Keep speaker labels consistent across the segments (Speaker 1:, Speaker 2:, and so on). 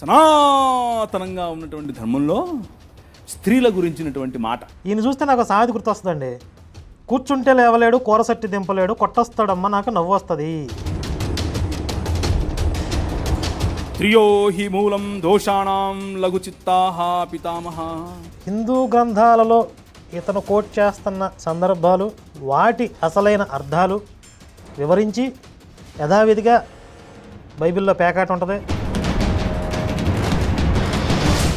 Speaker 1: సనాతనంగా ఉన్నటువంటి ధర్మంలో స్త్రీల గురించినటువంటి మాట.
Speaker 2: ఈయన చూస్తే నాకు సామెత గుర్తొస్తుందండి. కూర్చుంటే లేవలేడు కూరసట్టి దింపలేడు కొట్టొస్తాడమ్మ నాకు నవ్వు వస్తుంది.
Speaker 1: స్త్రియో హి మూలం దోషాణం లఘు చిత్తాహ పితామహ.
Speaker 2: హిందూ గ్రంథాలలో ఇతను కోట్ చేస్తున్న సందర్భాలు వాటి అసలైన అర్థాలు వివరించి యథావిధిగా బైబిల్లో పేకాట ఉంటుంది.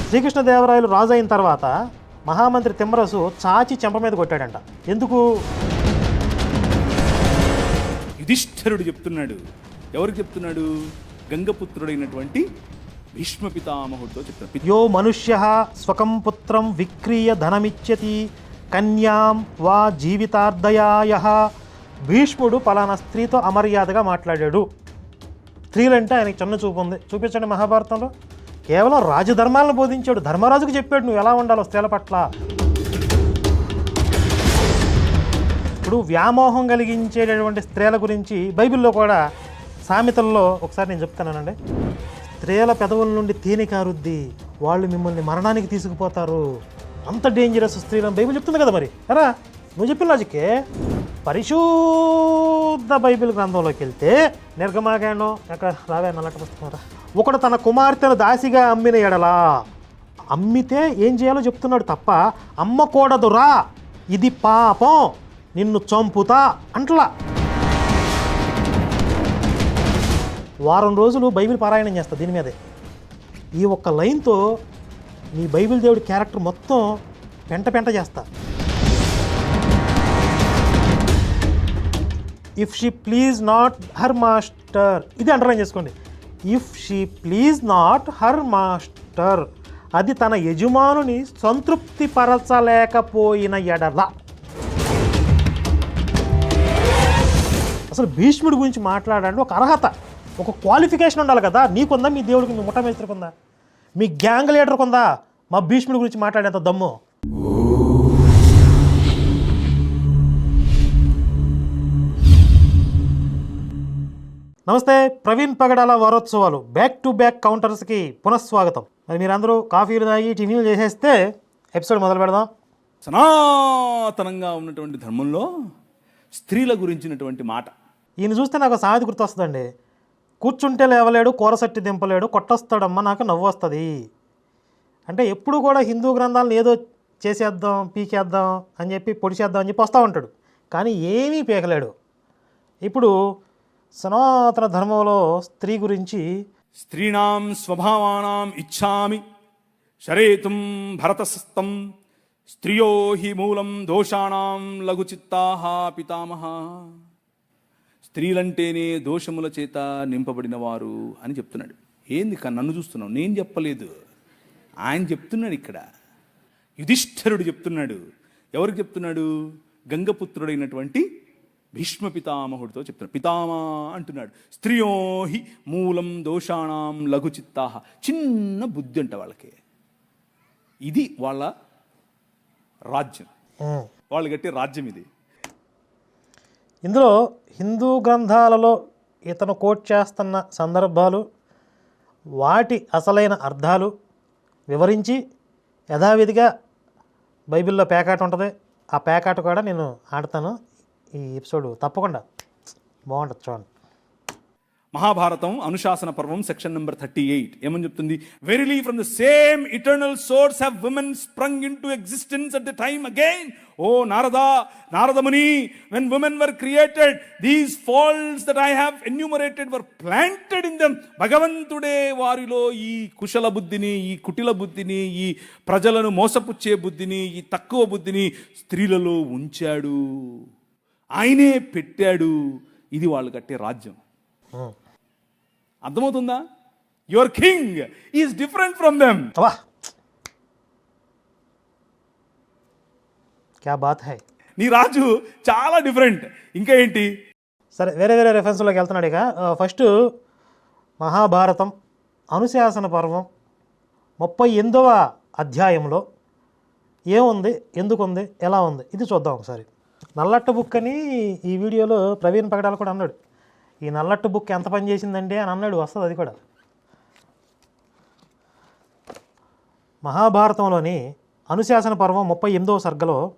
Speaker 2: శ్రీకృష్ణదేవరాయలు రాజు అయిన తర్వాత మహామంత్రి తిమ్మరసు చాచి చెంప మీద కొట్టాడంట. ఎందుకు?
Speaker 1: యుధిష్ఠరుడు చెప్తున్నాడు. ఎవరికి చెప్తున్నాడు? గంగపుత్రుడైనటువంటి భీష్మ పితామహుడితో చెప్తాడు పిత-
Speaker 2: యో మనుష్య స్వకం పుత్రం విక్రీయ ధనమిచ్చతి కన్యాం వా జీవితార్ధయాయ భీష్ముడు పలానా స్త్రీతో అమర్యాదగా మాట్లాడాడు. స్త్రీలంటే ఆయనకి చిన్న చూపు ఉంది. చూపించండి మహాభారతంలో. కేవలం రాజధర్మాలను బోధించాడు. ధర్మరాజుకు చెప్పాడు నువ్వు ఎలా ఉండాలో స్త్రీల పట్ల? ఇప్పుడు వ్యామోహం కలిగించేటటువంటి స్త్రీల గురించి బైబిల్లో కూడా సామెతల్లో ఒకసారి నేను చెప్తానండి స్త్రీల పెదవుల నుండి తేనె కారుద్ది వాళ్ళు మిమ్మల్ని మరణానికి తీసుకుపోతారు. అంత డేంజరస్ స్త్రీలను బైబిల్ చెప్తుంది కదా మరి అరా నువ్వు చెప్పిన లాజిక్కే పరిశుద్ధ బైబిల్ గ్రంథంలోకి వెళ్తే నిర్గమాకాండం ఎక్కడ రావే నల్లట పుస్తకం రా. ఒకడు తన కుమార్తెను దాసిగా అమ్మిన ఎడలా అమ్మితే ఏం చేయాలో చెప్తున్నాడు తప్ప అమ్మకూడదురా ఇది పాపం. నిన్ను చంపుతా అంట్లా. వారం రోజులు బైబిల్ పారాయణం చేస్తా దీని మీదే. ఈ ఒక్క లైన్తో నీ బైబిల్ దేవుడి క్యారెక్టర్ మొత్తం పెంట పెంట చేస్తా. If she please not her master ఇది అండర్లైన్ చేసుకోండి. If she please not her master అది తన యజమానుని సంతృప్తిపరచలేకపోయిన ఎడల. అసలు భీష్ముడి గురించి మాట్లాడండి ఒక అర్హత ఒక క్వాలిఫికేషన్ ఉండాలి కదా. నీకుందా? మీ దేవుడికి మీ ముఠమేస్త్రికుందా మీ గ్యాంగ్ లీడర్కుందా మా భీష్ముడి గురించి మాట్లాడేంత దమ్ము? నమస్తే ప్రవీణ్ పగడాల వారోత్సవాలు. బ్యాక్ టు బ్యాక్ కౌంటర్స్కి పునఃస్వాగతం. మరి మీరందరూ కాఫీలు తాగి టిఫిన్లు చేసేస్తే ఎపిసోడ్ మొదలు పెడదాం.
Speaker 1: సనాతనంగా ఉన్నటువంటి ధర్మంలో స్త్రీల గురించినటువంటి మాట.
Speaker 2: ఈయన చూస్తే నాకు సామెత గుర్తొస్తుందండి. కూర్చుంటే లేవలేడు కూరసట్టి దింపలేడు కొట్టొస్తాడమ్మ నాకు నవ్వు వస్తుంది అంటే ఎప్పుడు కూడా హిందూ గ్రంథాలను ఏదో చేసేద్దాం పీకేద్దాం అని చెప్పి పొడిచేద్దాం అని చెప్పి వస్తూ ఉంటాడు. కానీ ఏమీ పీకలేడు. ఇప్పుడు సనాతన ధర్మంలో స్త్రీ గురించి
Speaker 1: స్త్రీణాం స్వభావానాం ఇచ్చామి శరేతుం భరతస్తం స్త్రియో హి మూలం దోషాణం లఘు పితామహ. స్త్రీలంటేనే దోషముల చేత నింపబడిన వారు అని చెప్తున్నాడు. ఏంది నన్ను చూస్తున్నావు? నేను చెప్పలేదు. ఆయన చెప్తున్నాడు ఇక్కడ. యుధిష్ఠరుడు చెప్తున్నాడు. ఎవరికి చెప్తున్నాడు? గంగపుత్రుడైనటువంటి భీష్మ పితామహుడితో చెప్తున్నాడు. పితామా అంటున్నాడు స్త్రియో హి మూలం దోషాణం లఘు చిత్తాహ చిన్న బుద్ధి అంట వాళ్ళకి. ఇది వాళ్ళ రాజ్యం. వాళ్ళు కట్టే రాజ్యం ఇది.
Speaker 2: ఇందులో హిందూ గ్రంథాలలో ఇతను కోట్ చేస్తున్న సందర్భాలు వాటి అసలైన అర్థాలు వివరించి యథావిధిగా బైబిల్లో పేకాట ఉంటుంది. ఆ పేకాట కూడా నేను ఆడతాను. ఈ ఎపిసోడ్ తప్పకుండా. బాగుంటుంది చూడండి.
Speaker 1: మహాభారతం అనుశాసన పర్వం సెక్షన్ నెంబర్ థర్టీ ఎయిట్. ఏమని చెప్తుంది? Verily from the same eternal source have women sprung into existence at the time again O Narada Naradamuni when women were created these faults that I have enumerated were planted in them భగవంతుడే వారిలో ఈ కుశల బుద్ధిని ఈ కుటిల బుద్ధిని ఈ ప్రజలను మోసపుచ్చే బుద్ధిని ఈ తక్కువ బుద్ధిని స్త్రీలలో ఉంచాడు. ఆయనే పెట్టాడు. ఇది వాళ్ళు కట్టే రాజ్యం. అర్థమవుతుందా? Your king is different from them
Speaker 2: క్యా బాత్ హై?
Speaker 1: నీ రాజు చాలా డిఫరెంట్ ఇంకా ఏంటి?
Speaker 2: సరే వేరే వేరే రెఫరెన్స్లోకి వెళ్తున్నాడు ఇక. ఫస్ట్ మహాభారతం అనుశాసన పర్వం ముప్పై ఎనిమిదవ అధ్యాయంలో ఏముంది? ఎందుకు ఉంది ఎలా ఉంది? ఇది చూద్దాం ఒకసారి. నల్లట్టు బుక్ అని ఈ వీడియోలో ప్రవీణ్ పగడాలు కూడా అన్నాడు. ఈ నల్లట్టు బుక్ ఎంత పని చేసిందండి అని అన్నాడు వస్తుంది అది కూడా. మహాభారతంలోని అనుశాసన పర్వం ముప్పై ఎనిమిదవ సర్గలో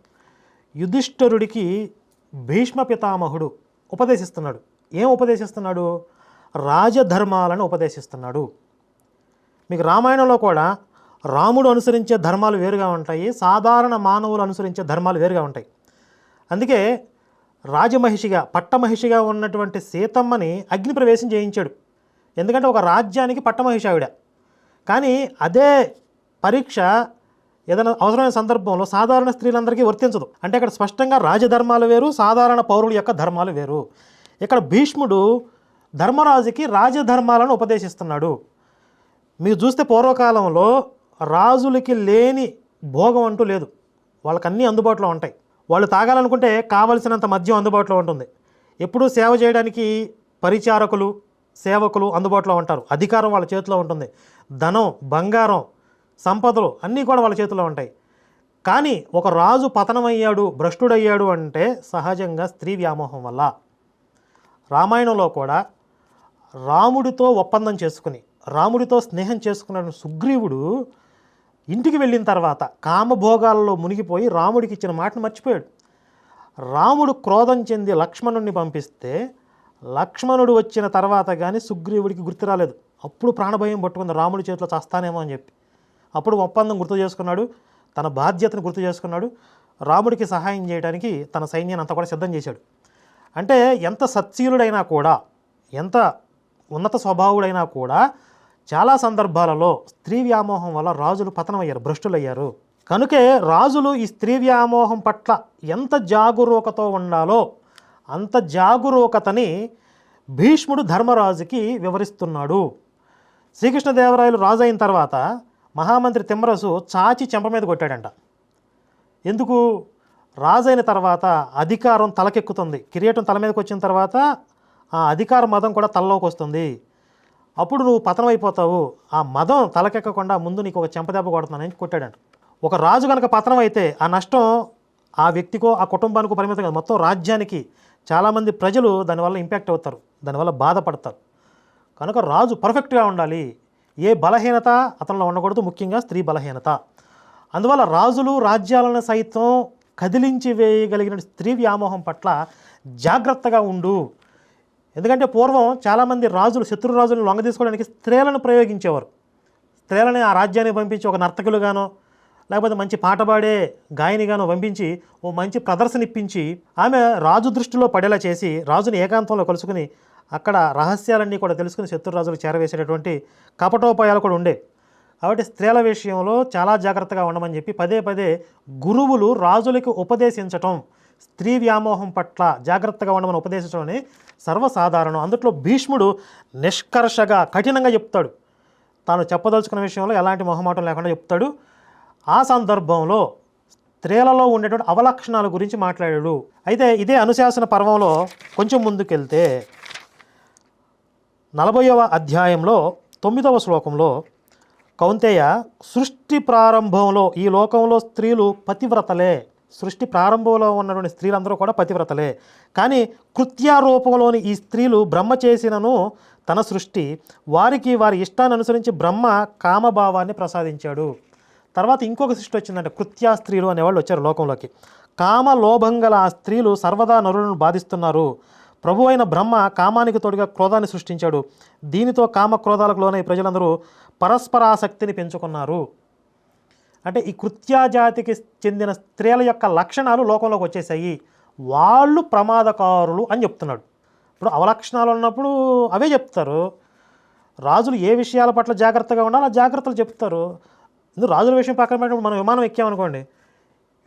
Speaker 2: యుధిష్ఠరుడికి భీష్మ పితామహుడు ఉపదేశిస్తున్నాడు. ఏం ఉపదేశిస్తున్నాడు? రాజధర్మాలను ఉపదేశిస్తున్నాడు. మీకు రామాయణంలో కూడా రాముడు అనుసరించే ధర్మాలు వేరుగా ఉంటాయి సాధారణ మానవులు అనుసరించే ధర్మాలు వేరుగా ఉంటాయి. అందుకే రాజమహిషిగా పట్టమహిషిగా ఉన్నటువంటి సీతమ్మని అగ్ని ప్రవేశం చేయించాడు. ఎందుకంటే ఒక రాజ్యానికి పట్టమహిషి ఆవిడ. కానీ అదే పరీక్ష ఏదైనా అవసరమైన సందర్భంలో సాధారణ స్త్రీలందరికీ వర్తించదు. అంటే అక్కడ స్పష్టంగా రాజధర్మాలు వేరు సాధారణ పౌరుల యొక్క ధర్మాలు వేరు. ఇక్కడ భీష్ముడు ధర్మరాజుకి రాజధర్మాలను ఉపదేశిస్తున్నాడు. మీరు చూస్తే పూర్వకాలంలో రాజులకి లేని భోగం అంటూ లేదు. వాళ్ళకన్నీ అందుబాటులో ఉంటాయి. వాళ్ళు తాగాలనుకుంటే కావలసినంత మద్యం అందుబాటులో ఉంటుంది. ఎప్పుడూ సేవ చేయడానికి పరిచారకులు సేవకులు అందుబాటులో ఉంటారు. అధికారం వాళ్ళ చేతిలో ఉంటుంది. ధనం బంగారం సంపదలు అన్నీ కూడా వాళ్ళ చేతిలో ఉంటాయి. కానీ ఒక రాజు పతనమయ్యాడు భ్రష్టుడయ్యాడు అంటే సహజంగా స్త్రీ వ్యామోహం వల్ల. రామాయణంలో కూడా రాముడితో ఒప్పందం చేసుకుని రాముడితో స్నేహం చేసుకున్న సుగ్రీవుడు ఇంటికి వెళ్ళిన తర్వాత కామభోగాల్లో మునిగిపోయి రాముడికి ఇచ్చిన మాటను మర్చిపోయాడు. రాముడు క్రోధం చెంది లక్ష్మణుడిని పంపిస్తే లక్ష్మణుడు వచ్చిన తర్వాత కానీ సుగ్రీవుడికి గుర్తు రాలేదు. అప్పుడు ప్రాణభయం పట్టుకుంది రాముడి చేతిలో చస్తానేమో అని చెప్పి. అప్పుడు ఒప్పందం గుర్తు చేసుకున్నాడు తన బాధ్యతను గుర్తు చేసుకున్నాడు. రాముడికి సహాయం చేయడానికి తన సైన్యాన్ని అంతా కూడా సిద్ధం చేశాడు. అంటే ఎంత సత్శీలుడైనా కూడా ఎంత ఉన్నత స్వభావుడైనా కూడా చాలా సందర్భాలలో స్త్రీ వ్యామోహం వల్ల రాజులు పతనమయ్యారు భ్రష్టులయ్యారు. కనుకే రాజులు ఈ స్త్రీ వ్యామోహం పట్ల ఎంత జాగరూకతో ఉండాలో అంత జాగరూకతని భీష్ముడు ధర్మరాజుకి వివరిస్తున్నాడు. శ్రీకృష్ణదేవరాయలు రాజు అయిన తర్వాత మహామంత్రి తిమ్మరసు చాచి చెంప మీద కొట్టాడంట. ఎందుకు? రాజైన తర్వాత అధికారం తలకెక్కుతుంది. కిరీటం తల మీదకి వచ్చిన తర్వాత ఆ అధికార మదం కూడా తలలోకి వస్తుంది అప్పుడు నువ్వు పతనం అయిపోతావు ఆ మదం తలకెక్కకుండా ముందు నీకు ఒక చెంపదెబ్బ కొడుతున్నానని కొట్టాడంట. ఒక రాజు కనుక పతనం అయితే ఆ నష్టం ఆ వ్యక్తికో ఆ కుటుంబానికో పరిమితం కాదు. మొత్తం రాజ్యానికి చాలామంది ప్రజలు దానివల్ల ఇంపాక్ట్ అవుతారు. దానివల్ల బాధపడతారు. కనుక రాజు పర్ఫెక్ట్గా ఉండాలి. ఏ బలహీనత అతనిలో ఉండకూడదు. ముఖ్యంగా స్త్రీ బలహీనత. అందువల్ల రాజులు రాజ్యాలను సైతం కదిలించి వేయగలిగిన స్త్రీ వ్యామోహం పట్ల జాగ్రత్తగా ఉండు. ఎందుకంటే పూర్వం చాలామంది రాజులు శత్రు రాజులను లొంగ తీసుకోవడానికి స్త్రీలను ప్రయోగించేవారు. స్త్రీలని ఆ రాజ్యాన్ని పంపించి ఒక నర్తకులుగానో లేకపోతే మంచి పాట పాడే గాయనిగానో పంపించి ఓ మంచి ప్రదర్శన ఇప్పించి ఆమె రాజు దృష్టిలో పడేలా చేసి రాజుని ఏకాంతంలో కలుసుకుని అక్కడ రహస్యాలన్నీ కూడా తెలుసుకుని శత్రురాజులు చేరవేసేటటువంటి కపటోపాయాలు కూడా ఉండే. కాబట్టి స్త్రీల విషయంలో చాలా జాగ్రత్తగా ఉండమని చెప్పి పదే పదే గురువులు రాజులకి ఉపదేశించటం స్త్రీ వ్యామోహం పట్ల జాగ్రత్తగా ఉండమని ఉపదేశించడం సర్వసాధారణం. అందుట్లో భీష్ముడు నిష్కర్షగా కఠినంగా చెప్తాడు. తాను చెప్పదలుచుకున్న విషయంలో ఎలాంటి మొహమాటం లేకుండా చెప్తాడు. ఆ సందర్భంలో స్త్రీలలో ఉండేటువంటి అవలక్షణాల గురించి మాట్లాడాడు. అయితే ఇదే అనుశాసన పర్వంలో కొంచెం ముందుకెళ్తే నలభైవ అధ్యాయంలో తొమ్మిదవ శ్లోకంలో కౌంతేయ సృష్టి ప్రారంభంలో ఈ లోకంలో స్త్రీలు పతివ్రతలే సృష్టి ప్రారంభంలో ఉన్నటువంటి స్త్రీలందరూ కూడా పతివ్రతలే. కానీ కృత్యారూపంలోని ఈ స్త్రీలు బ్రహ్మ చేసినను తన సృష్టి వారికి వారి ఇష్టాన్ని అనుసరించి బ్రహ్మ కామభావాన్ని ప్రసాదించాడు. తర్వాత ఇంకొక సృష్టి వచ్చిందంటే కృత్యా స్త్రీలు అనేవాళ్ళు వచ్చారు లోకంలోకి. కామ లోభం గల ఆ స్త్రీలు సర్వదా నరులను బాధిస్తున్నారు. ప్రభు అయిన బ్రహ్మ కామానికి తోడుగా క్రోధాన్ని సృష్టించాడు. దీనితో కామ క్రోధాలకు లోనై ప్రజలందరూ పరస్పరాసక్తిని పెంచుకున్నారు. అంటే ఈ కృత్యాజాతికి చెందిన స్త్రీల యొక్క లక్షణాలు లోకంలోకి వచ్చేసాయి. వాళ్ళు ప్రమాదకారులు అని చెప్తున్నాడు. ఇప్పుడు అవలక్షణాలు ఉన్నప్పుడు అవే చెప్తారు. రాజులు ఏ విషయాల పట్ల జాగ్రత్తగా ఉండాలో ఆ జాగ్రత్తలు చెప్తారు. రాజుల విషయం పక్కన పెట్టినప్పుడు మనం విమానం ఎక్కామనుకోండి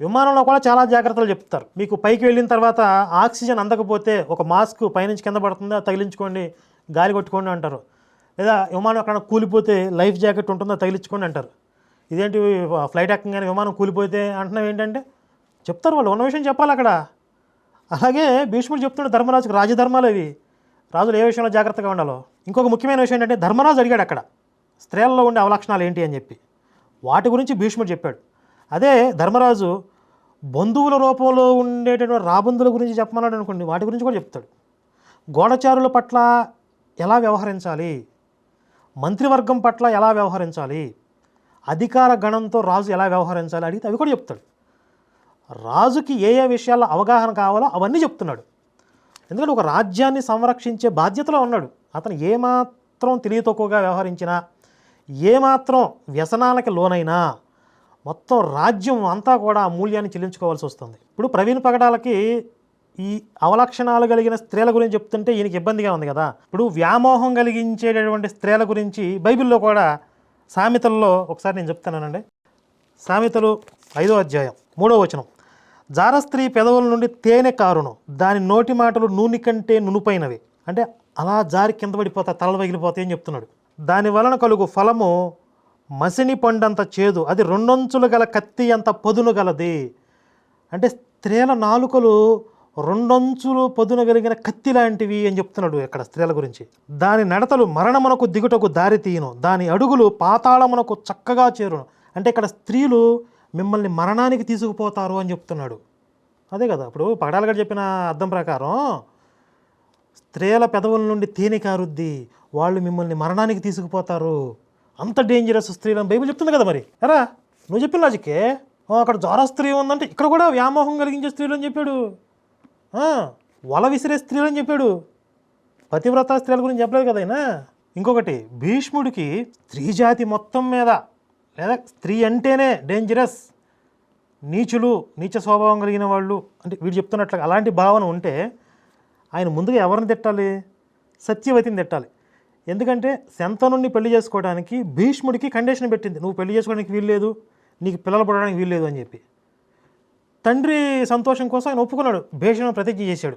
Speaker 2: విమానంలో కూడా చాలా జాగ్రత్తలు చెప్తారు. మీకు పైకి వెళ్ళిన తర్వాత ఆక్సిజన్ అందకపోతే ఒక మాస్క్ పైనుంచి కింద పడుతుందా తగిలించుకోండి గాలి కొట్టుకోండి అంటారు. లేదా విమానం అక్కడ కూలిపోతే లైఫ్ జాకెట్ ఉంటుందా తగిలించుకోండి అంటారు. ఇదేంటి ఫ్లైట్ ఎక్కగానే విమానం కూలిపోతే అంటున్నాం ఏంటంటే? చెప్తారు వాళ్ళు ఉన్న విషయం చెప్పాలి అక్కడ. అలాగే భీష్ముడు చెప్తున్న ధర్మరాజుకు రాజధర్మాలు అవి రాజులు ఏ విషయంలో జాగ్రత్తగా ఉండాలో. ఇంకొక ముఖ్యమైన విషయం ఏంటంటే ధర్మరాజు అడిగాడు అక్కడ స్త్రీలలో ఉండే అవలక్షణాలు ఏంటి అని చెప్పి. వాటి గురించి భీష్ముడు చెప్పాడు. అదే ధర్మరాజు బంధువుల రూపంలో ఉండేటటువంటి రాబందుల గురించి చెప్పమన్నాడు అనుకోండి వాటి గురించి కూడా చెప్తాడు. గోడచారుల పట్ల ఎలా వ్యవహరించాలి? మంత్రివర్గం పట్ల ఎలా వ్యవహరించాలి? అధికార గణంతో రాజు ఎలా వ్యవహరించాలి అడిగితే అవి కూడా చెప్తాడు. రాజుకి ఏ ఏ విషయాల్లో అవగాహన కావాలో అవన్నీ చెప్తున్నాడు. ఎందుకంటే ఒక రాజ్యాన్ని సంరక్షించే బాధ్యతలో ఉన్నాడు. అతను ఏమాత్రం తెలివి తక్కువగా వ్యవహరించినా ఏమాత్రం వ్యసనాలకి లోనైనా మొత్తం రాజ్యం అంతా కూడా ఆ మూల్యాన్ని చెల్లించుకోవాల్సి వస్తుంది. ఇప్పుడు ప్రవీణ్ పగడాలకి ఈ అవలక్షణాలు కలిగిన స్త్రీల గురించి చెప్తుంటే ఈయనకి ఇబ్బందిగా ఉంది కదా. ఇప్పుడు వ్యామోహం కలిగించేటటువంటి స్త్రీల గురించి బైబిల్లో కూడా సామెతల్లో ఒకసారి నేను చెప్తానండి. సామెతలు ఐదో అధ్యాయం మూడో వచనం. జారస్త్రీ పెదవుల నుండి తేనె కారును దాని నోటి మాటలు నూనె కంటే నునుపైనవి. అంటే అలా జారి కింద పడిపోతా తలలు పగిలిపోతాయి అని చెప్తున్నాడు. దాని వలన కలుగు ఫలము మసిని పండంత చేదు అది రెండొంచులు గల కత్తి అంత పదును గలది. అంటే స్త్రీల నాలుకలు రెండంచులు పొదున కలిగిన కత్తి లాంటివి అని చెప్తున్నాడు ఇక్కడ స్త్రీల గురించి. దాని నడతలు మరణమునకు దిగుటకు దారి తీయను. దాని అడుగులు పాతాళమునకు చక్కగా చేరును. అంటే ఇక్కడ స్త్రీలు మిమ్మల్ని మరణానికి తీసుకుపోతారు అని చెప్తున్నాడు. అదే కదా ఇప్పుడు పగడాలగడ చెప్పిన అర్థం ప్రకారం స్త్రీల పెదవుల నుండి తేనె కారుద్ది. వాళ్ళు మిమ్మల్ని మరణానికి తీసుకుపోతారు. అంత డేంజరస్ స్త్రీలను బైబిల్ చెప్తుంది కదా మరి. ఎరా నువ్వు చెప్పిన లాజికే అక్కడ జ్వర స్త్రీ ఉందంటే ఇక్కడ కూడా వ్యామోహం కలిగించే స్త్రీలు అని చెప్పాడు. వల విసిరే స్త్రీలు అని చెప్పాడు. పతివ్రత స్త్రీల గురించి చెప్పలేదు కదా ఆయన? ఇంకొకటి భీష్ముడికి స్త్రీ జాతి మొత్తం మీద లేదా స్త్రీ అంటేనే డేంజరస్ నీచులు నీచ స్వభావం కలిగిన వాళ్ళు అంటే వీడు చెప్తున్నట్లు అలాంటి భావన ఉంటే ఆయన ముందుగా ఎవరిని తిట్టాలి? సత్యవతిని తిట్టాలి. ఎందుకంటే శంతనుడిని పెళ్ళి చేసుకోవడానికి భీష్ముడికి కండిషన్ పెట్టింది. నువ్వు పెళ్ళి చేసుకోవడానికి వీల్లేదు నీకు పిల్లలు పడడానికి వీల్లేదు అని చెప్పి. తండ్రి సంతోషం కోసం ఆయన ఒప్పుకున్నాడు. భీషణ ప్రతిజ్ఞ చేశాడు.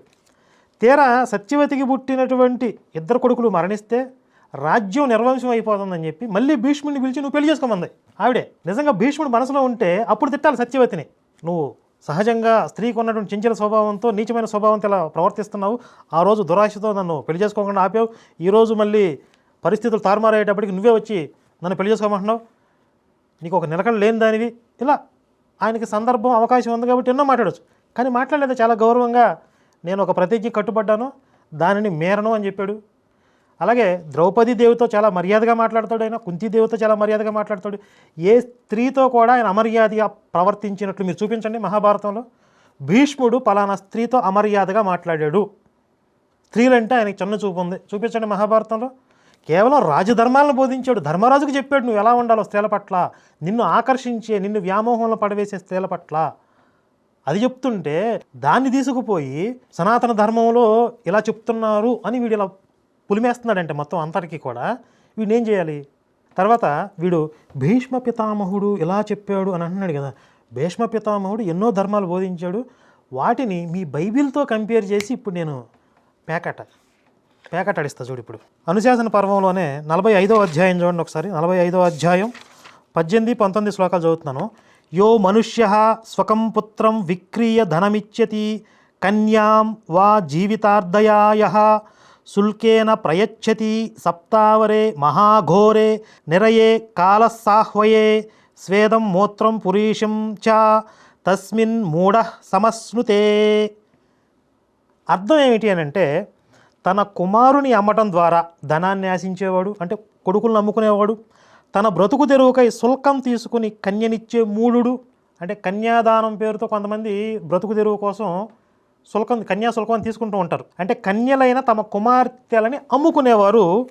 Speaker 2: తీరా సత్యవతికి పుట్టినటువంటి ఇద్దరు కొడుకులు మరణిస్తే రాజ్యం నిర్వంశం అయిపోతుందని చెప్పి మళ్ళీ భీష్ముడిని పిలిచి నువ్వు పెళ్ళి చేసుకోమంది ఆవిడే నిజంగా భీష్ముడు మనసులో ఉంటే అప్పుడు తిట్టాలి సత్యవతిని. నువ్వు సహజంగా స్త్రీకి ఉన్నటువంటి చెంచల స్వభావంతో నీచమైన స్వభావంతో ఇలా ప్రవర్తిస్తున్నావు. ఆ రోజు దురాశతో నన్ను పెళ్ళి చేసుకోకుండా ఆపావు. ఈరోజు మళ్ళీ పరిస్థితులు తారుమారయ్యేటప్పటికి నువ్వే వచ్చి నన్ను పెళ్ళి చేసుకోమంటున్నావు. నీకు ఒక నిలకడ లేని దానివి. ఇలా ఆయనకి సందర్భం అవకాశం ఉంది కాబట్టి ఎన్నో మాట్లాడచ్చు. కానీ మాట్లాడలేదు? చాలా గౌరవంగా నేను ఒక ప్రతిజ్ఞ కట్టుబడ్డాను. దానిని మేరను అని చెప్పాడు. అలాగే ద్రౌపది దేవితో చాలా మర్యాదగా మాట్లాడతాడు ఆయన కుంతి దేవితో చాలా మర్యాదగా మాట్లాడతాడు. ఏ స్త్రీతో కూడా ఆయన అమర్యాదగా ప్రవర్తించినట్లు మీరు చూపించండి మహాభారతంలో. భీష్ముడు పలానా స్త్రీతో అమర్యాదగా మాట్లాడాడు. స్త్రీలంటే ఆయనకి చిన్న చూపు ఉంది. చూపించండి మహాభారతంలో. కేవలం రాజధర్మాలను బోధించాడు. ధర్మరాజుకు చెప్పాడు నువ్వు ఎలా ఉండాలో స్త్రీల పట్ల నిన్ను ఆకర్షించే నిన్ను వ్యామోహంలో పడవేసే స్త్రీల పట్ల. అది చెప్తుంటే దాన్ని తీసుకుపోయి సనాతన ధర్మంలో ఇలా చెప్తున్నారు అని వీడు ఇలా పులిమేస్తున్నాడంటే మొత్తం అంతటికీ కూడా వీడు ఏం చేయాలి? తర్వాత వీడు భీష్మ పితామహుడు ఇలా చెప్పాడు అని అంటున్నాడు కదా. భీష్మ పితామహుడు ఎన్నో ధర్మాలు బోధించాడు. వాటిని మీ బైబిల్తో కంపేర్ చేసి ఇప్పుడు నేను పేకట. పేకట అడిస్తా చూడు ఇప్పుడు. అనుశాసన పర్వంలోనే నలభై ఐదో అధ్యాయం చూడండి ఒకసారి. నలభై ఐదో అధ్యాయం పద్దెనిమిది పంతొమ్మిది శ్లోకాలు చదువుతున్నాను. యో మనుష్య స్వకం పుత్రం విక్రీయ ధనమిచ్చతి కన్యాం వా జీవితార్ధయాయ శుల్కేన ప్రయచ్చతి సప్తావరే మహాఘోరే నిరయే కాలసాహ్వయే స్వేదం మూత్రం పురీషం చ తస్మిన్ మూఢ సమస్నుతే అర్థం ఏమిటి అని అంటే తన కుమారుని అమ్మటం ద్వారా ధనాన్ని ఆశించేవాడు అంటే కొడుకులు నమ్ముకునేవాడు. తన బ్రతుకు తెరువుకై శుల్కం తీసుకుని కన్యనిచ్చే మూఢుడు అంటే కన్యాదానం పేరుతో కొంతమంది బ్రతుకు తెరువు కోసం శుల్కం కన్యా శుల్కం తీసుకుంటూ ఉంటారు. అంటే కన్యలైన తమ కుమార్తెలని అమ్ముకునేవారు.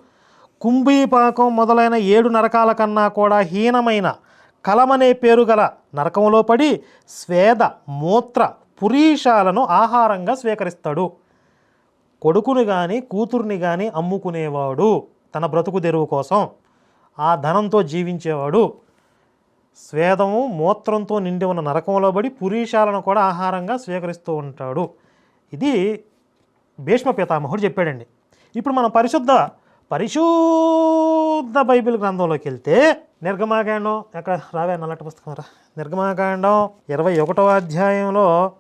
Speaker 2: కుంభీపాకం మొదలైన ఏడు నరకాల కన్నా కూడా హీనమైన కలమనే పేరు గల నరకంలో పడి స్వేద మూత్ర పురీషాలను ఆహారంగా స్వీకరిస్తాడు. కొడుకుని కానీ కూతుర్ని కానీ అమ్ముకునేవాడు తన బ్రతుకు తెరువు కోసం. ఆ ధనంతో జీవించేవాడు. స్వేదము మూత్రంతో నిండి ఉన్న నరకంలో పడి పురీషాలను కూడా ఆహారంగా స్వీకరిస్తూ ఉంటాడు. ఇది భీష్మ పితామహుడు చెప్పాడండి. ఇప్పుడు మనం పరిశుద్ధ పరిశుద్ధ బైబిల్ గ్రంథంలోకి వెళ్తే నిర్గమాకాండం ఎక్కడ? రావే నల్లటి పుస్తకం రా. నిర్గమాకాండం ఇరవై ఒకటవ అధ్యాయంలో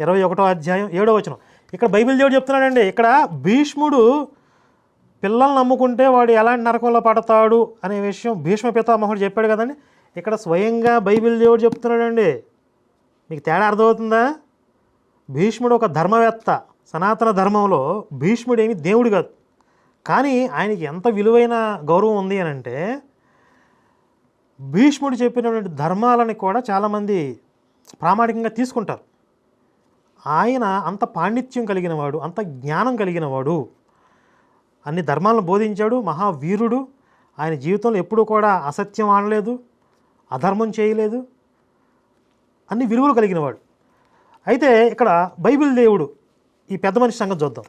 Speaker 2: ఇరవై ఒకటో అధ్యాయం ఏడో వచనం. ఇక్కడ బైబిల్ దేవుడు చెప్తున్నాడండి ఇక్కడ భీష్ముడు పిల్లల్ని నమ్ముకుంటే వాడు ఎలాంటి నరకంలో పడతాడు అనే విషయం భీష్మ పితామహుడు చెప్పాడు కదండి. ఇక్కడ స్వయంగా బైబిల్ దేవుడు చెప్తున్నాడండి. మీకు తేడా అర్థమవుతుందా? భీష్ముడు ఒక ధర్మవేత్త సనాతన ధర్మంలో భీష్ముడు ఏమి దేవుడు కాదు. కానీ ఆయనకి ఎంత విలువైన గౌరవం ఉంది అని అంటే భీష్ముడు చెప్పినటువంటి ధర్మాలని కూడా చాలామంది ప్రామాణికంగా తీసుకుంటారు. ఆయన అంత పాండిత్యం కలిగిన వాడు అంత జ్ఞానం కలిగిన వాడు అన్ని ధర్మాలను బోధించాడు మహావీరుడు. ఆయన జీవితంలో ఎప్పుడూ కూడా అసత్యం ఆడలేదు అధర్మం చేయలేదు. అన్ని విలువలు కలిగినవాడు. అయితే ఇక్కడ బైబిల్ దేవుడు ఈ పెద్ద మనిషి సంగతి చూద్దాం.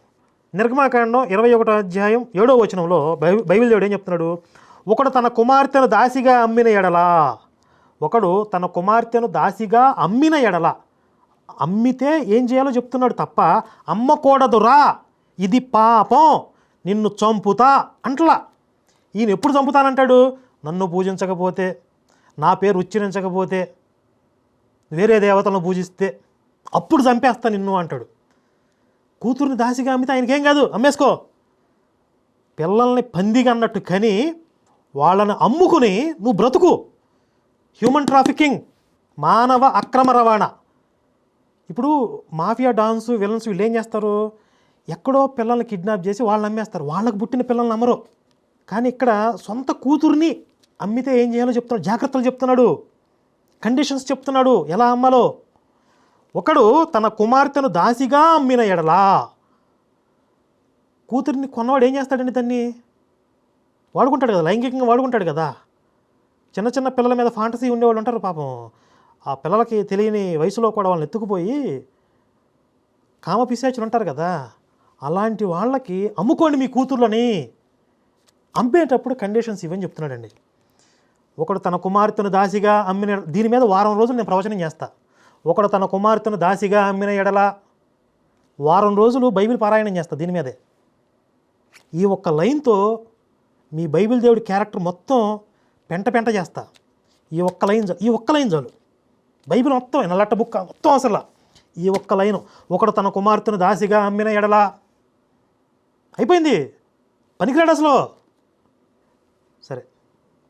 Speaker 2: నిర్గమాకాండం ఇరవై ఒకటో అధ్యాయం ఏడో వచనంలో బై- బైబిల్ దేవుడు ఏం చెప్తున్నాడు? ఒకడు తన కుమార్తెను దాసిగా అమ్మిన ఎడలా ఒకడు తన కుమార్తెను దాసిగా అమ్మిన ఎడలా అమ్మితే ఏం చేయాలో చెప్తున్నాడు తప్ప అమ్మకూడదురా ఇది పాపం నిన్ను చంపుతా అంటలా. ఈయన ఎప్పుడు చంపుతానంటాడు? నన్ను పూజించకపోతే నా పేరు ఉచ్చరించకపోతే వేరే దేవతలను పూజిస్తే అప్పుడు చంపేస్తా నిన్ను అంటాడు. కూతుర్ని దాసిగా అమ్మితే ఆయనకేం కాదు అమ్మేసుకో. పిల్లల్ని పందిగా అన్నట్టు కని వాళ్ళని అమ్ముకుని నువ్వు బ్రతుకు. హ్యూమన్ ట్రాఫికింగ్ మానవ అక్రమ రవాణా. ఇప్పుడు మాఫియా డాన్స్ విలన్స్ వీళ్ళు ఏం చేస్తారు? ఎక్కడో పిల్లల్ని కిడ్నాప్ చేసి వాళ్ళని అమ్మేస్తారు. వాళ్ళకు పుట్టిన పిల్లల్ని అమ్మరు. కానీ ఇక్కడ సొంత కూతుర్ని అమ్మితే ఏం చేయాలో చెప్తున్నాడు. జాగ్రత్తలు చెప్తున్నాడు. కండిషన్స్ చెప్తున్నాడు. ఎలా అమ్మాలో? ఒకడు తన కుమార్తెను దాసిగా అమ్మిన ఎడలా కూతురిని కొన్నవాడు ఏం చేస్తాడండి దాన్ని వాడుకుంటాడు కదా. లైంగికంగా వాడుకుంటాడు కదా. చిన్న చిన్న పిల్లల మీద ఫాంటసీ ఉండేవాళ్ళు ఉంటారు పాపం. ఆ పిల్లలకి తెలియని వయసులో కూడా వాళ్ళని ఎత్తుకుపోయి కామపిశాచులు ఉంటారు కదా అలాంటి వాళ్ళకి అమ్ముకోండి మీ కూతుర్లని అమ్మేటప్పుడు కండిషన్స్ ఇవని చెప్తున్నాడండి. ఒకడు తన కుమార్తెను దాసిగా అమ్మిన దీని మీద వారం రోజులు నేను ప్రవచనం చేస్తా. ఒకడు తన కుమార్తెను దాసిగా అమ్మిన ఎడల వారం రోజులు బైబిల్ పారాయణం చేస్తా దీని మీదే. ఈ ఒక్క లైన్తో మీ బైబిల్ దేవుడి క్యారెక్టర్ మొత్తం పెంట పెంట చేస్తా. ఈ ఒక్క లైన్ ఈ ఒక్క లైన్ చాలు. బైబిల్ మొత్తం నల్లట్ట బుక్క మొత్తం అసలు. ఈ ఒక్క లైను. ఒకడు తన కుమార్తెను దాసిగా అమ్మిన ఎడలా. అయిపోయింది. పనికిరాడు అసలు. సరే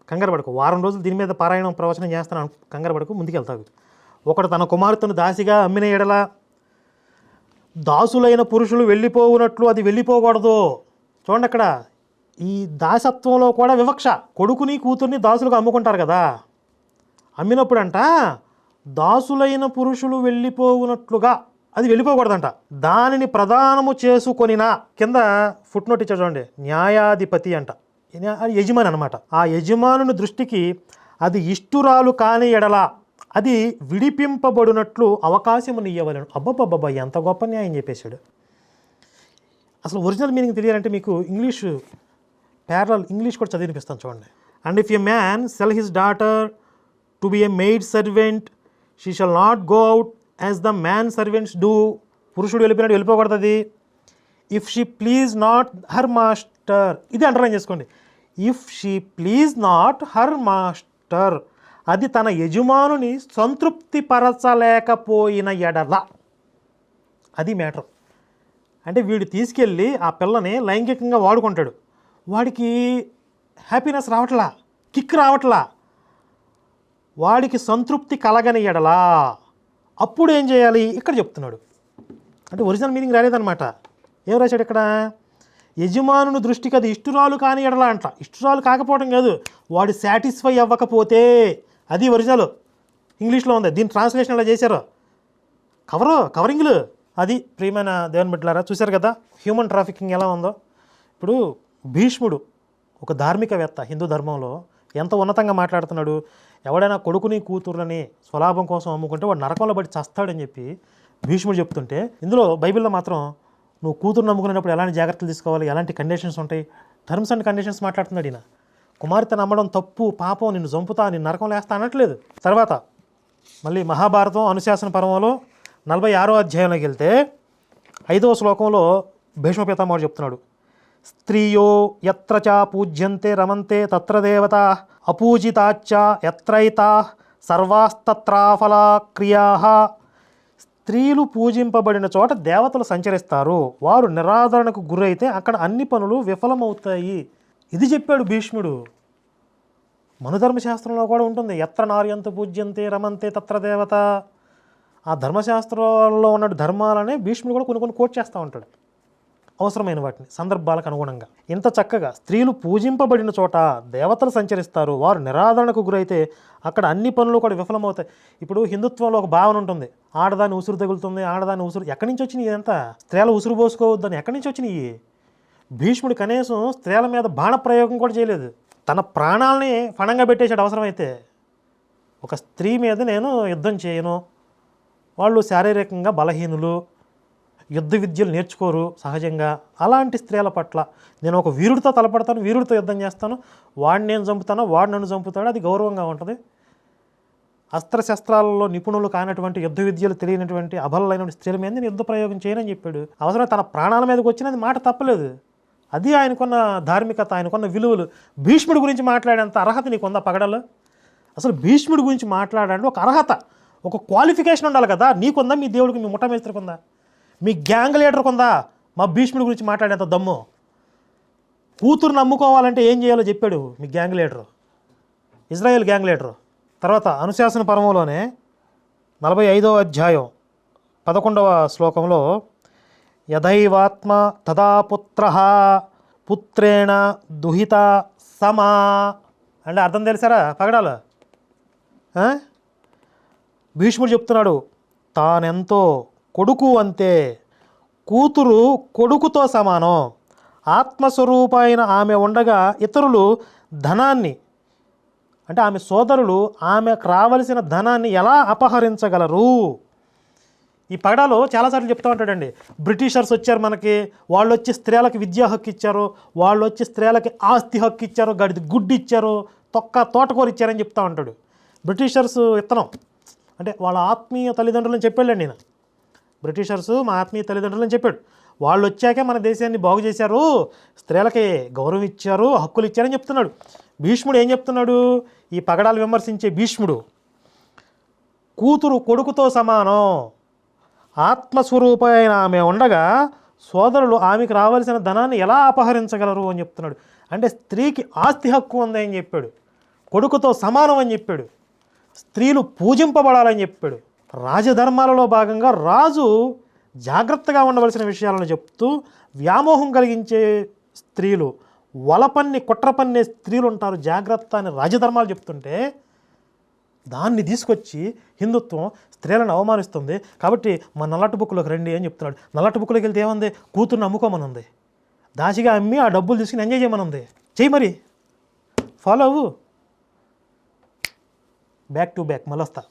Speaker 2: కంగారు పడకు. వారం రోజులు దీని మీద పారాయణం ప్రవచనం చేస్తాను. కంగారు పడకు. ముందుకెళ్తావు ఒకడు తన కుమార్తెను దాసిగా అమ్మిన ఎడలా. దాసులైన పురుషులు వెళ్ళిపోవునట్లు అది వెళ్ళిపోకూడదు. చూడండి అక్కడ. ఈ దాసత్వంలో కూడా వివక్ష. కొడుకుని కూతుర్ని దాసులుగా అమ్ముకుంటారు కదా. అమ్మినప్పుడంట దాసులైన పురుషులు వెళ్ళిపోవునట్లుగా. అది వెళ్ళిపోకూడదంట. దానిని ప్రదానము చేసుకొనిన కింద ఫుట్ నోట్ ఇచ్చా చూడండి. న్యాయాధిపతి అంట. యజమాని అనమాట ఆ యజమానుని దృష్టికి అది ఇష్టురాలు కాని ఎడల అది విడిపింపబడినట్లు అవకాశం ఇవ్వవలను అబ్బబ్బబ్బబ్బా ఎంత గొప్ప న్యాయం చెప్పేశాడు. అసలు ఒరిజినల్ మీనింగ్ తెలియాలంటే మీకు ఇంగ్లీష్ ప్యారల్ ఇంగ్లీష్ కూడా చదివినిపిస్తాను చూడండి. And if a man sell his daughter to be a maid servant she shall not go out as the man servants do పురుషుడు వెళ్ళిపోయినట్టు వెళ్ళిపోకూడదు if she please not her master ఇది underline చేసుకోండి. If she please not her master అది తన యజమానుని సంతృప్తిపరచలేకపోయిన ఎడల. అది matter అంటే వీడు తీసుకెళ్ళి ఆ పిల్లని లైంగికంగా వాడుకుంటాడు. వాడికి హ్యాపీనెస్ రావట్లా కిక్ రావట్లా వాడికి సంతృప్తి కలగని ఎడలా. అప్పుడు ఏం చేయాలి? ఇక్కడ చెప్తున్నాడు. అంటే ఒరిజినల్ మీనింగ్ రాలేదనమాట ఏం రాశాడు ఇక్కడ? యజమానుని దృష్టికి అది ఇష్టురాలు కాని ఎడలా అంట. ఇష్టురాలు కాకపోవడం కాదు. వాడు సాటిస్ఫై అవ్వకపోతే అది ఒరిజినల్. ఇంగ్లీష్లో ఉంది. దీని ట్రాన్స్లేషన్ ఎలా చేశారు? కవరు కవరింగ్లు. అది ప్రియమైన దేవుని బిడ్డలారా చూశారు కదా? హ్యూమన్ ట్రాఫికింగ్ ఎలా ఉందో? ఇప్పుడు భీష్ముడు ఒక ధార్మికవేత్త హిందూ ధర్మంలో ఎంత ఉన్నతంగా మాట్లాడుతున్నాడు? ఎవడైనా కొడుకుని కూతుర్లని స్వలాభం కోసం అమ్ముకుంటే వాడు నరకంలో బట్టి చస్తాడని చెప్పి భీష్ముడు చెప్తుంటే ఇందులో బైబిల్లో మాత్రం నువ్వు కూతురు నమ్ముకునేటప్పుడు ఎలాంటి జాగ్రత్తలు తీసుకోవాలి? ఎలాంటి కండిషన్స్ ఉంటాయి? టర్మ్స్ అండ్ కండిషన్స్ మాట్లాడుతున్నాడు ఈయన. కుమార్తె నమ్మడం తప్పు పాపం నిన్ను చంపుతా నిన్ను నరకంలో వేస్తా అనట్లేదు. తర్వాత మళ్ళీ మహాభారతం అనుశాసన పర్వంలో నలభై ఆరో అధ్యాయంలోకి వెళ్తే ఐదవ శ్లోకంలో భీష్మ పితామహుడు చెప్తున్నాడు. స్త్రీయో ఎత్ర చ పూజ్యంతే రమంతే తత్ర దేవత అపూజితాచ్చ ఎత్రైతా సర్వాస్తత్రాఫలా క్రియా. స్త్రీలు పూజింపబడిన చోట దేవతలు సంచరిస్తారు. వారు నిరాదరణకు గురైతే అక్కడ అన్ని పనులు విఫలమవుతాయి. ఇది చెప్పాడు భీష్ముడు. మనుధర్మశాస్త్రంలో కూడా ఉంటుంది. ఎత్ర నార్యంత పూజ్యంతే రమంతే తత్ర దేవత. ఆ ధర్మశాస్త్రంలో ఉన్న ధర్మాలనే భీష్ముడు కూడా కొన్ని కొన్ని కోట్ చేస్తూ ఉంటాడు. అవసరమైన వాటిని సందర్భాలకు అనుగుణంగా. ఇంత చక్కగా స్త్రీలు పూజింపబడిన చోట దేవతలు సంచరిస్తారు. వారు నిరాదరణకు గురైతే అక్కడ అన్ని పనులు కూడా విఫలమవుతాయి. ఇప్పుడు హిందుత్వంలో ఒక భావన ఉంటుంది. ఆడదాన్ని ఉసురు తగులుతుంది ఆడదాన్ని ఉసురు. ఎక్కడి నుంచి వచ్చినాయి ఇదంతా? స్త్రీల ఉసురు పోసుకోవద్దని ఎక్కడి నుంచి వచ్చినాయి? భీష్ముడు కనీసం స్త్రీల మీద బాణ ప్రయోగం కూడా చేయలేదు. తన ప్రాణాలని ఫణంగా పెట్టేసాడు అవసరమైతే. ఒక స్త్రీ మీద నేను యుద్ధం చేయను. వాళ్ళు శారీరకంగా బలహీనులు. యుద్ధ విద్యలు నేర్చుకోరు సహజంగా. అలాంటి స్త్రీల పట్ల నేను ఒక వీరుడితో తలపడతాను వీరుడితో యుద్ధం చేస్తాను వాడిని నేను చంపుతాను వాడు నన్ను చంపుతాడు అది గౌరవంగా ఉంటుంది. అస్త్రశస్త్రాలలో నిపుణులు కానటువంటి యుద్ధ విద్యలు తెలియనటువంటి అబలైన స్త్రీల మీద నేను యుద్ధ ప్రయోగం చేయనని చెప్పాడు. అవసరం తన ప్రాణాల మీదకి వచ్చినది మాట తప్పలేదు. అది ఆయనకున్న ధార్మికత ఆయనకున్న విలువలు. భీష్ముడి గురించి మాట్లాడేంత అర్హత నీకుందా పగడలు? అసలు భీష్ముడి గురించి మాట్లాడాలంటే ఒక అర్హత ఒక క్వాలిఫికేషన్ ఉండాలి కదా. నీకుందా మీ దేవుడికి మీ ముఠమేస్త్రికి ఉందా? మీ గ్యాంగ్ లీడర్కి ఉందా మా భీష్ముడి గురించి మాట్లాడేంత దమ్ము? కూతురు నమ్ముకోవాలంటే ఏం చేయాలో చెప్పాడు మీ gang leader. Israel gang leader. తర్వాత అనుశాసన పర్వంలోనే నలభై ఐదవ అధ్యాయం పదకొండవ శ్లోకంలో యథైవాత్మ తదా పుత్ర పుత్రేణ దుహిత సమా అంటే అర్థం తెలుసారా పగడాలు? భీష్ముడు చెప్తున్నాడు తానెంతో కొడుకు అంతే. కూతురు కొడుకుతో సమానం. ఆత్మస్వరూప అయిన ఆమె ఉండగా ఇతరులు ధనాన్ని అంటే ఆమె సోదరులు ఆమెకు రావలసిన ధనాన్ని ఎలా అపహరించగలరు? ఈ పగడాలో చాలాసార్లు చెప్తూ ఉంటాడండి. బ్రిటిషర్స్ వచ్చారు మనకి వాళ్ళు వచ్చి స్త్రీలకు విద్యా హక్కు ఇచ్చారు వాళ్ళు వచ్చి స్త్రీలకి ఆస్తి హక్కు ఇచ్చారు గడిది గుడ్డు ఇచ్చారు తొక్క తోటకూర ఇచ్చారని చెప్తూ ఉంటాడు. బ్రిటిషర్స్ ఇత్తనం అంటే వాళ్ళ ఆత్మీయ తల్లిదండ్రులను చెప్పాడండి నేను. బ్రిటిషర్స్ మా ఆత్మీయ తల్లిదండ్రులని చెప్పాడు. వాళ్ళు వచ్చాకే మన దేశాన్ని బాగు చేశారు. స్త్రీలకి గౌరవం ఇచ్చారు హక్కులు ఇచ్చారని చెప్తున్నాడు. భీష్ముడు ఏం చెప్తున్నాడు? ఈ పగడాలు విమర్శించే భీష్ముడు కూతురు కొడుకుతో సమానం. ఆత్మస్వరూప అయిన ఆమె ఉండగా సోదరులు ఆమెకు రావాల్సిన ధనాన్ని ఎలా అపహరించగలరు అని చెప్తున్నాడు. అంటే స్త్రీకి ఆస్తి హక్కు ఉంది అని చెప్పాడు. కొడుకుతో సమానం అని చెప్పాడు. స్త్రీలు పూజింపబడాలని చెప్పాడు. రాజధర్మాలలో భాగంగా రాజు జాగ్రత్తగా ఉండవలసిన విషయాలను చెప్తూ వ్యామోహం కలిగించే స్త్రీలు వలపన్ని కుట్రపన్నే స్త్రీలు ఉంటారు జాగ్రత్త అని రాజధర్మాలు చెప్తుంటే దాన్ని తీసుకొచ్చి హిందుత్వం స్త్రీలను అవమానిస్తుంది. కాబట్టి మా నల్లటి బుక్కులోకి రండి అని చెప్తున్నాడు. నల్లటి బుక్కులోకి వెళ్తే ఏముంది? కూతుర్ని అమ్ముకోమనుంది దాచిగా అమ్మి ఆ డబ్బులు తీసుకుని ఎంజాయ్ చేయమనుంది. చెయ్యి మరి. ఫాలో అవ్వు. Back to back. మళ్ళొస్తా.